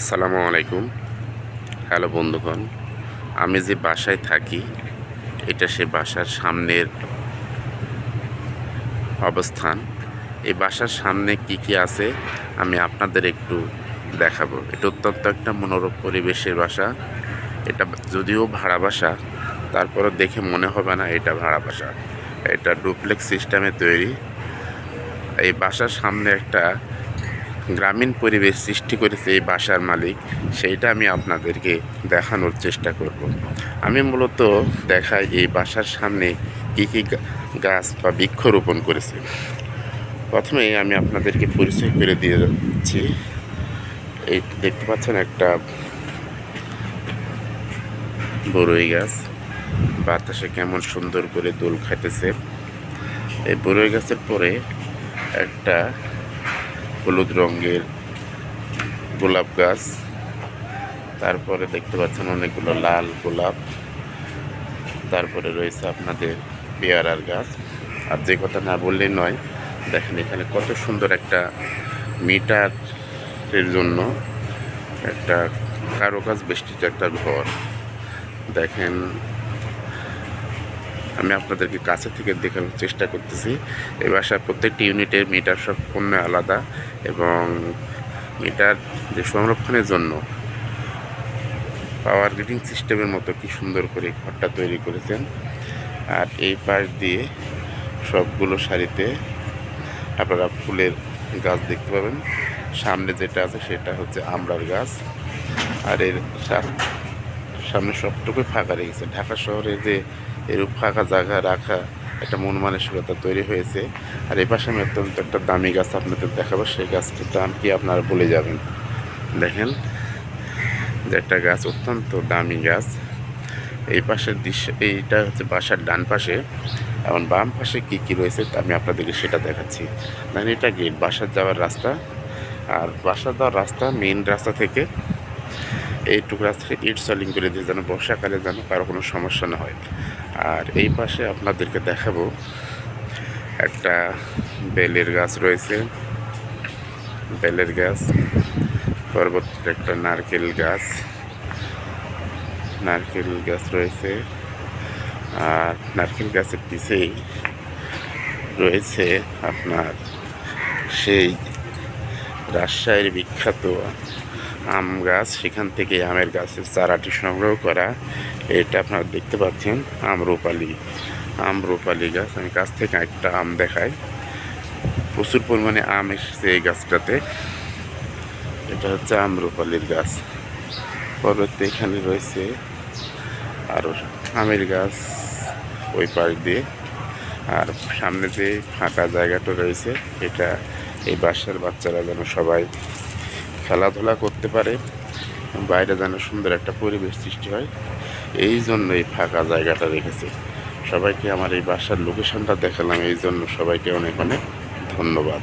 আসসালামু আলাইকুম। হ্যালো বন্ধুগণ, আমি যে বাসায় থাকি, এটা সে বাসার সামনের অবস্থান। এই বাসার সামনে কি কি আছে, আমি আপনাদের একটু দেখাবো। এটা অত্যন্ত একটা মনোরম পরিবেশের বাসা। এটা যদিও ভাড়া বাসা তারপরে দেখে মনে হবে না এটা ভাড়া বাসা। এটা ডুপ্লেক্স সিস্টেমে তৈরি। এই বাসার সামনে একটা গ্রামীণ পরিবেশ সৃষ্টি করেছে এই বাসার মালিক, সেইটা আমি আপনাদেরকে দেখানোর চেষ্টা করব। আমি মূলত দেখাই এই বাসার সামনে কী কী গাছ বা বৃক্ষরোপণ করেছে। প্রথমে আমি আপনাদেরকে পরিচয় করে দিয়ে যাচ্ছি। এই দেখতে পাচ্ছেন একটা বড়ই গাছ। বাতাসে কেমন সুন্দর করে দোল খাইতেছে। এই বড়ই গাছের পরে একটা হলুদ রঙের গোলাপ গাছ। তারপরে দেখতে পাচ্ছেন অনেকগুলো লাল গোলাপ। তারপরে রয়েছে আপনাদের পেয়ারার গাছ। আর যে কথা না বললেই নয়, দেখেন এখানে কত সুন্দর একটা মিটারের জন্য একটা কারও কারুকাজ বেষ্টিত একটা ঘর। দেখেন আমি আপনাদেরকে কাছে থেকে দেখানোর চেষ্টা করতেছি। এই বাসার প্রত্যেকটি ইউনিটের মিটার সম্পূর্ণ আলাদা এবং মিটার যে সংরক্ষণের জন্য পাওয়ার গ্রিডিং সিস্টেমের মতো কি সুন্দর করে ঘরটা তৈরি করেছেন। আর এই পাশ দিয়ে সবগুলো সারিতে আপনারা ফুলের গাছ দেখতে পাবেন। সামনে যেটা আছে সেটা হচ্ছে আমড়ার গাছ। আর এর সামনে সবটুকুই ফাঁকা রেখেছে। ঢাকা শহরে যে এরূপ ফাঁকা জায়গা রাখা একটা মন মানসিকতা তৈরি হয়েছে, আর এই পাশে আমি অত্যন্ত একটা দামি গাছ আপনাদের দেখাবো, সেই গাছটির দাম কি আপনারা বলে যাবেন? দেখেন, যে একটা গাছ, অত্যন্ত দামি গাছ। এই পাশের দৃশ্য, এইটা হচ্ছে বাসার ডান পাশে, এবং বাম পাশে কি কি রয়েছে আমি আপনাদেরকে সেটা দেখাচ্ছি। মানে এটা গেট, বাসার যাওয়ার রাস্তা। আর বাসার যাওয়ার রাস্তা মেন রাস্তা থেকে এইটুকু থেকে ইট সলিং করে দিয়ে যেন বর্ষাকালে যেন কারও কোনো সমস্যা না হয়। আর এই পাশে আপনাদেরকে দেখাবো একটা বেলের গাছ রয়েছে। বেলের গাছ, পরবর্তীতে একটা নারকেল গাছ। নারকেল গাছ রয়েছে। আর নারকেল গাছের পিছেই রয়েছে আপনার সেই রাজশাহীর বিখ্যাত আম গাছ, সেখান থেকে আমের গাছের চারাটি সংগ্রহ করা। এটা আপনারা দেখতে পাচ্ছেন, আমরুপালি। আমরুপালি গাছ, আমি গাছ থেকে একটা আম দেখাই। প্রচুর পরিমাণে আম এসেছে এই গাছটাতে। এটা হচ্ছে আমরুপালির গাছ। পরবর্তী এখানে রয়েছে আরও আমের গাছ ওই পাশ দিয়ে। আর সামনে যে ফাঁকা জায়গাটা রয়েছে, এটা এই বাসার বাচ্চারা যেন সবাই খেলাধুলা করতে পারে, বাইরে যেন সুন্দর একটা পরিবেশ সৃষ্টি হয়, এই জন্য এই ফাঁকা জায়গাটা রেখেছে। সবাইকে আমার এই বাসার লোকেশনটা দেখালাম, এই জন্য সবাইকে অনেক অনেক ধন্যবাদ।